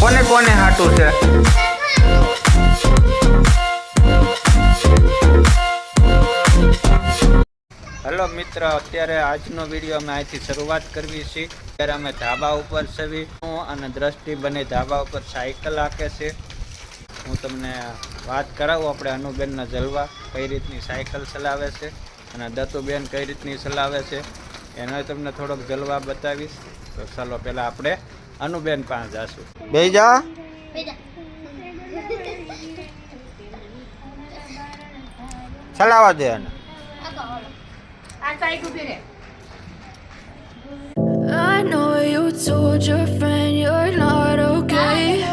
કોને કોને હાટું છે? હેલો મિત્ર, અત્યારે આજનો વીડિયો અમે અહીંથી શરૂઆત કરવી છે. અત્યારે અમે ધાબા ઉપર છવી. હું અને દ્રષ્ટિ બંને ધાબા ઉપર સાયકલ હાકે છે. હું તમને વાત કરાવું, આપણે અનુબેનના જલવા કઈ રીતની સાયકલ ચલાવે છે. અને દત્તુબેન કઈ રીતની ચલાવે છે એનો તમને થોડોક જલવા બતાવીશ તો ચાલો પહેલાં આપણે અનુબેન પાસે જાશું બે જા ચલાવવા દે એને I know you told your friend you're not okay.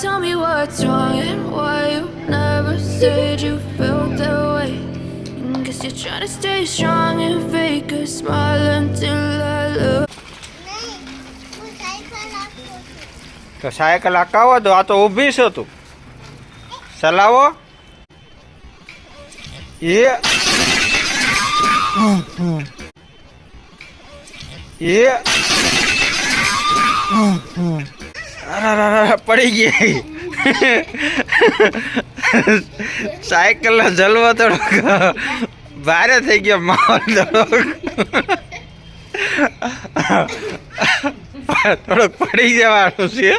Tell me what's wrong and why you never said you felt that way. You're trying to stay strong and fake a smile until I look. તો cycle હકાવો તો આ તો ઊભી છો તું ચલાવો એ એ પડી ગઈ સાયકલ જલવો થોડોક ભારે થઈ ગયો માહોલ થોડોક. પડી જવાનું છે.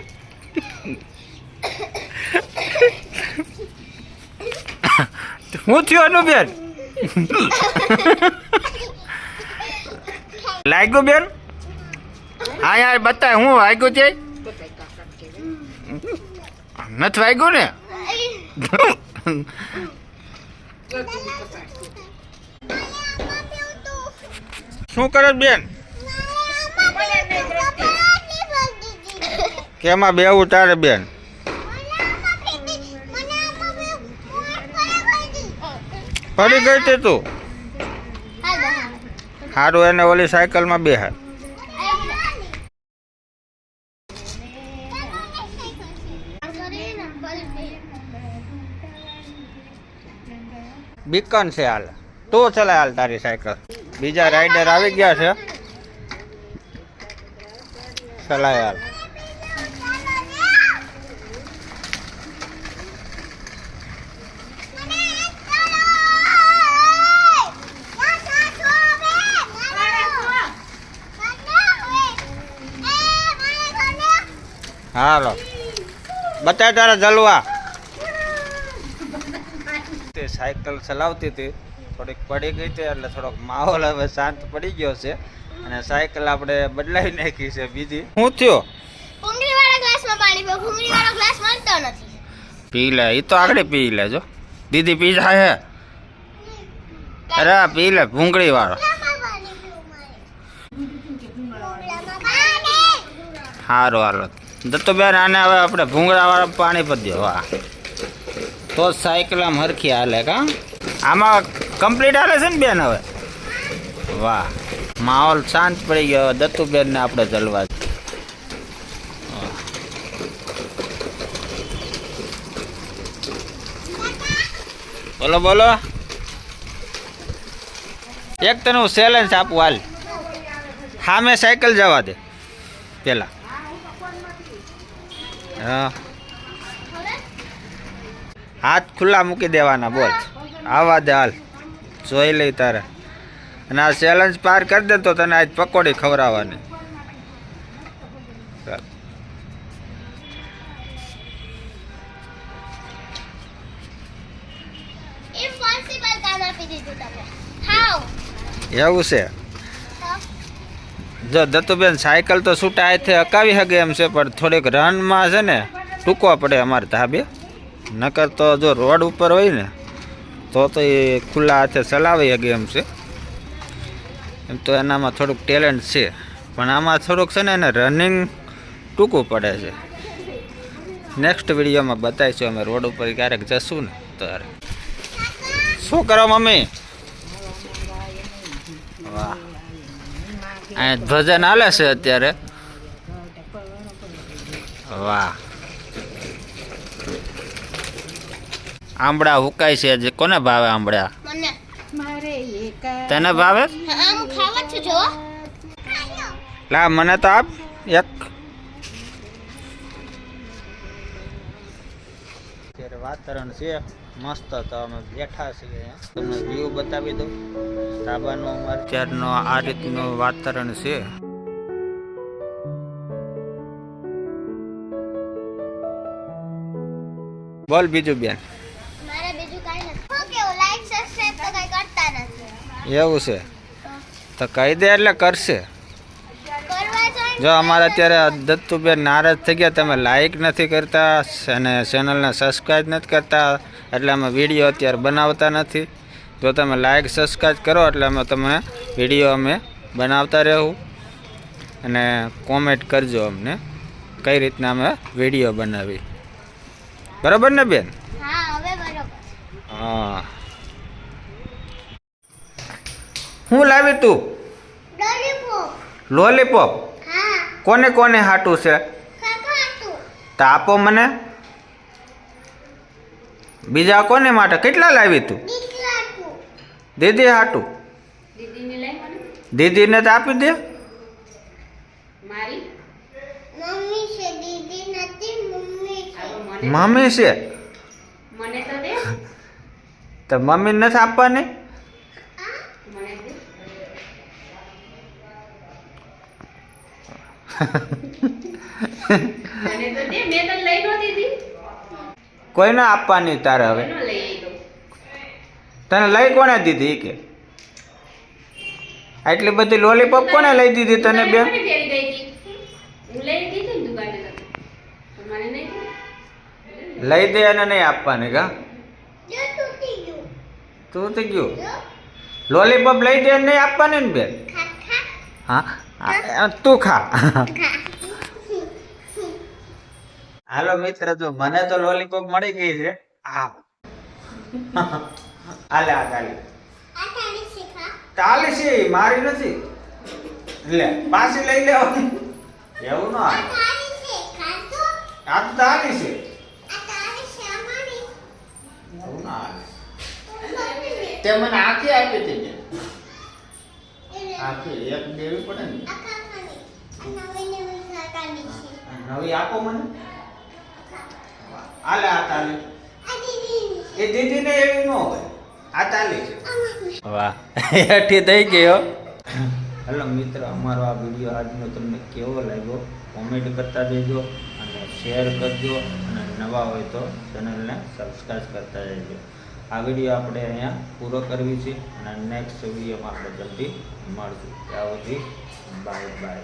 હું થયું બેન? લાગ્યું બેન? હા યાર બતાય, હું વાગ્યું છે? નથી વાગ્યું ને? શું કરે બેન? કેમાં બેવું તારે બેન? પડી ગઈ તે તું. સારું એને ઓલી સાયકલમાં બે હાથ બીકન છે હાલ. તું ચલાય હાલ તારી સાયકલ. બીજા રાઈડર આવી ગયા છે. સલાયાલ. હાલો. બતાય તારા જલવા. તે સાયકલ ચલાવતી હતી. થોડીક પડી ગઈ હતી એટલે થોડોક માહોલ હવે શાંત પડી ગયો છે. અને સાયકલ આપણે બદલાવી નાખી છે બીજી. શું થયો? પી લે એ તો આગળ પી લેજો દીદી પી જાય હે. અરે પી લે ભૂંગળી વાળો સારું હાલો દત્તુબેન આને હવે આપણે ભૂંગળા વાળા પાણી પર દો વાહ. તો સાયકલ આમ હરખી હાલે કા? આમાં કમ્પ્લીટ હાલે છે ને બેન હવે? વાહ. માહોલ શાંત પડી ગયો. દત્તુબેન દત્તુબેનને આપણે જલવા બોલો બોલો. એક તને હું ચેલેન્જ આપું હાલ. હા મેં સાયકલ જવા દે. પેલા. હાથ ખુલ્લા મૂકી દેવાના, બોલ. આવવા દે હાલ. જોઈ લઈ તારે. અને આ ચેલેન્જ પાર કરી દે તો તને આજ પકોડી ખવડાવવાની. ચાલ. ઇમ્પોસિબલ કામ આપી દીધું તમે. હાઉ એવું છે? જો દત્તુબેન સાયકલ તો છૂટા હાથે હકાવી શકે એમ છે પણ થોડીક રનમાં છે ને ટૂંકવા પડે અમારે ધાબે. નકર તો જો રોડ ઉપર હોય ને તો તો એ ખુલ્લા હાથે ચલાવી શકે એમ છે. એમ તો એનામાં થોડુંક ટેલેન્ટ છે. પણ આમાં થોડુંક છે ને એને રનિંગ ટૂંકું પડે છે. નેક્સ્ટ વિડીયોમાં બતાવીશું અમે રોડ ઉપર ક્યારેક જશું ને ત્યારે. શું કરો મમ્મી? વાહ. ભજન હાલે છે અત્યારે. વાહ. આંબળા હુકાય છે જે કોને ભાવે આંબળા? મને. તને ભાવે? લા મને તો આપ એક. વાતાવરણ છે મસ્ત તો અમે બેઠા છીએ. તમને વ્યૂ બતાવી દઉં. ધાબાનું અમારે અત્યારનો આ રીતનું વાતાવરણ છે. બોલ બીજું બેન મારે બીજું કાંઈ નથી હું કેવું લાઈક સબસ્ક્રાઇબ તો કાંઈ કરતા નથી એવું છે? તો કહી દે એટલે કરશે. જો અમારે અત્યારે દત્તુબેન નારાજ થઈ ગયા તમે લાઇક નથી કરતા અને ચેનલને સબસ્ક્રાઈબ નથી કરતા એટલે અમે વીડિયો અત્યારે બનાવતા નથી. જો તમે લાઇક સબસ્ક્રાઈબ કરો એટલે અમે તમે વીડિયો અમે બનાવતા રહેવું. અને કોમેન્ટ કરજો અમને કઈ રીતના અમે વીડિયો બનાવી. બરાબર ને બેન? હા હવે બરોબર હા હું લાવી તું? લોલીપોપ કોને કોને હાટું છે? કાકા તો આપો મને. બીજા કોને માટે? કેટલા લાવી તું? દીદી હાટું. દીદીને લઈ તો આપી દે. મમ્મી છે દીદી નથી મમ્મી છે. આ તો મને મમ્મી છે? મને તો દે. તો મમ્મી નથી આપવાની? કોઈને આપવાની તારે હવે? તને લઈ કોને દીધી કે? આટલી બધી લોલીપોપ કોને લઈ દીધી તને બેન હું લઈ ને દે અને નહીં આપવાની કા? જો તૂટી ગયું. તું તો ગયું લોલીપોપ લઈ દે અને નહીં આપવાની ને બેન ખા હા? તું ખા. હાલો મિત્ર, જો મને તો લોલીપોપ મળી ગઈ છે. હા. હાલે, આ તાલી તાલી છે મારી નથી. લે, પાછી લઈ લેવાની એવું ના આ તો તાલી છે તે મને આખી આપી હતી આખી એક દેવી પડે ને? નવી આપો મને. આલે આ તાલી. એ દીદી ને એવી ન હોય. આ તાલી છે. વાહ. હેઠી થઈ ગયો હેલો મિત્ર અમારો આ વીડિયો આજનો તમને કેવો લાગ્યો? કોમેન્ટ કરતા દેજો અને શેર કરજો. અને નવા હોય તો ચેનલને સબસ્ક્રાઈબ કરતા જજો. આ વીડિયો આપણે અહીંયા પૂરો કરવી છે અને નેક્સ્ટ વિડીયોમાં આપણે જલ્દી મળશું ત્યાં સુધી બાય બાય.